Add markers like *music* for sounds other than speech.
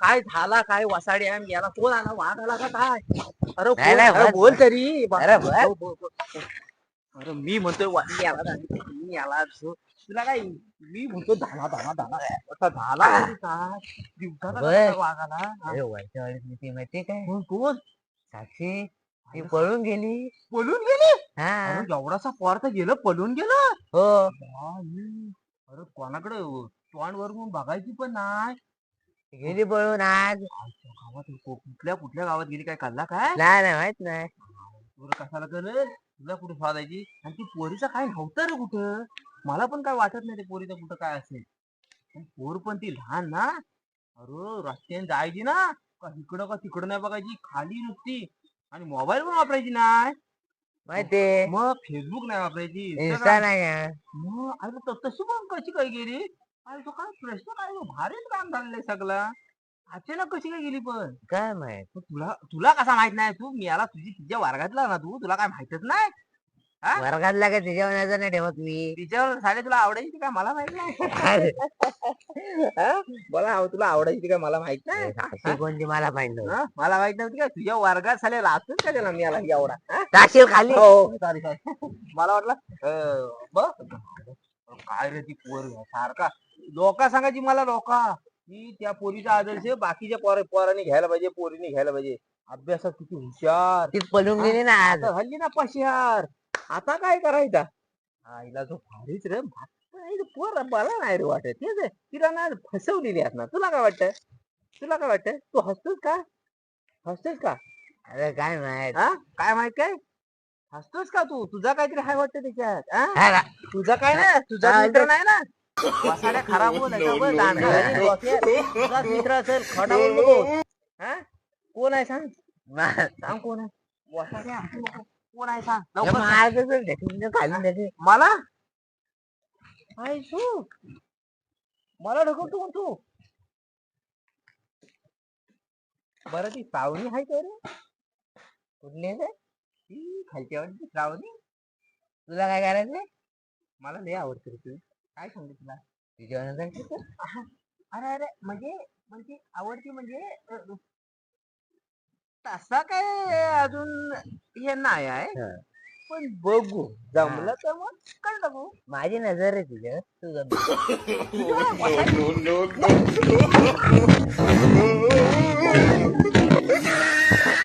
काय झाला काय? वसाडी आहे याला कोण आला वाघ आला का काय? अरे नाही, कोण- नाही, अरे बस, बोल बस. तरी. अरे बस. बोल, बोल, बोल. अरे मी म्हणतोय वाघ याला मी याला जो- तुला काय मी म्हणतो धाला धाला धाला आता झाला तरी काय? दिवसाला बस. कसा वाघ आला. हा? अरे वरच्या वाडीत किती माहितीये काय? कोण कोण? साक्षी ती पळून गेली. पळून गेली? हा. अरे एवढासा पोर तर गेलं पळून गेलं? हो. अरे कोणाकडे? तोंड वर म्हणून बघायची पण नाही. गेली पळून आज. गावात को- कुठल्या कुठल्या गावात गेली काय कल्ला काय? नाही नाही माहीत नाही. तुला कशाला करेल तुला कुठे शोधायची? आणि ती पोरीचं काय नव्हतं रे कुठं? मला पण काय वाटत नाही ते पोरीचं कुठं काय असेल. पण पोर पण ती लहान ना. अरे रस्त्याने जायची ना. का इकडं का तिकडं नाही बघायची? खाली नुसती. आणि मोबाईल पण वापरायची नाही. माहितीये मग फेसबुक नाही वापरायची. इंस्टा Instagram नाही. मग अरे त- तशी पण कशी काय गेली? अरे तो काय प्रश्न काय? हो? भारीच काम झालेलं सगळं. अचानक कशी काय गेली पण? काय माहीत? तुला तुला कसा माहीत नाही तू? मी याला तुझी तिच्या वर्गातला ना तू? तुला काय माहितच नाही? हा? वर्गातला काय तिच्यावर नजर नाही ठेवत मी? तिच्यावर साडे तुला आवडायची काय मला माहीत नाही? अरे, हा? आव- तुला आवडायची काय मला माहीत नाही? कोणती मला माहीत नव्हती हा? मला माहीत नव्हती का? तुझ्या वर्गात झाले लाचून का त्याला मी हा? टाकशील खाली. हो सॉरी सॉरी मला वाटलं अं, बघ. काय रे ती पोर सारखा. लोका सांगायची मला लोका की त्या पोरीचा आदर्श बाकीच्या पोर पोरांनी घ्यायला पाहिजे पोरीने घ्यायला पाहिजे. अभ्यासात किती हुशार. ती पळून गेली ना आज. आता हल्ली ना पशियार आता काय करायचा? आईला जो भारीच रे आई पोर मला नाही रे वाटत. तेच आहे. तिला ना फसवलेली आहेत ना. तुला काय वाटतं तुला काय वाटतं तू हसतोस का? हसतोस का? अरे काय माहीत. हा? काय माहीत काय? हसतोस का तू? तुझा काहीतरी हाय वाटतं त्याच्यात. हा? हा. तुझा काय ना? तुझा हा, मित्र नाही ना? वसाड्या खराब होत *laughs* *laughs* डोक्यात. तुझाच मित्र असेल बोल नको हा? कोण आहे सांग? मा- सांग कोण आहे? वसाड्या. कोण सांग? लवकर सांग. मला? आई तू? मला ढकलतो कोण तू बरं ती सावणी आहे का रे? कुठली आहे ते? ती खालच्या वाटची श्रावणी. तुला काय करायचंय? मला लय आवडते रे तू. काय सांगते तुला. अरे अरे म्हणजे म्हणजे आवडती म्हणजे अ, तसा काय अजून हे नाही आहे हा. पण बघू जमलं तर मग कळलं बघू माझी नजर आहे तुझ्यावर तू गप्प. तुझ्या *laughs* *laughs*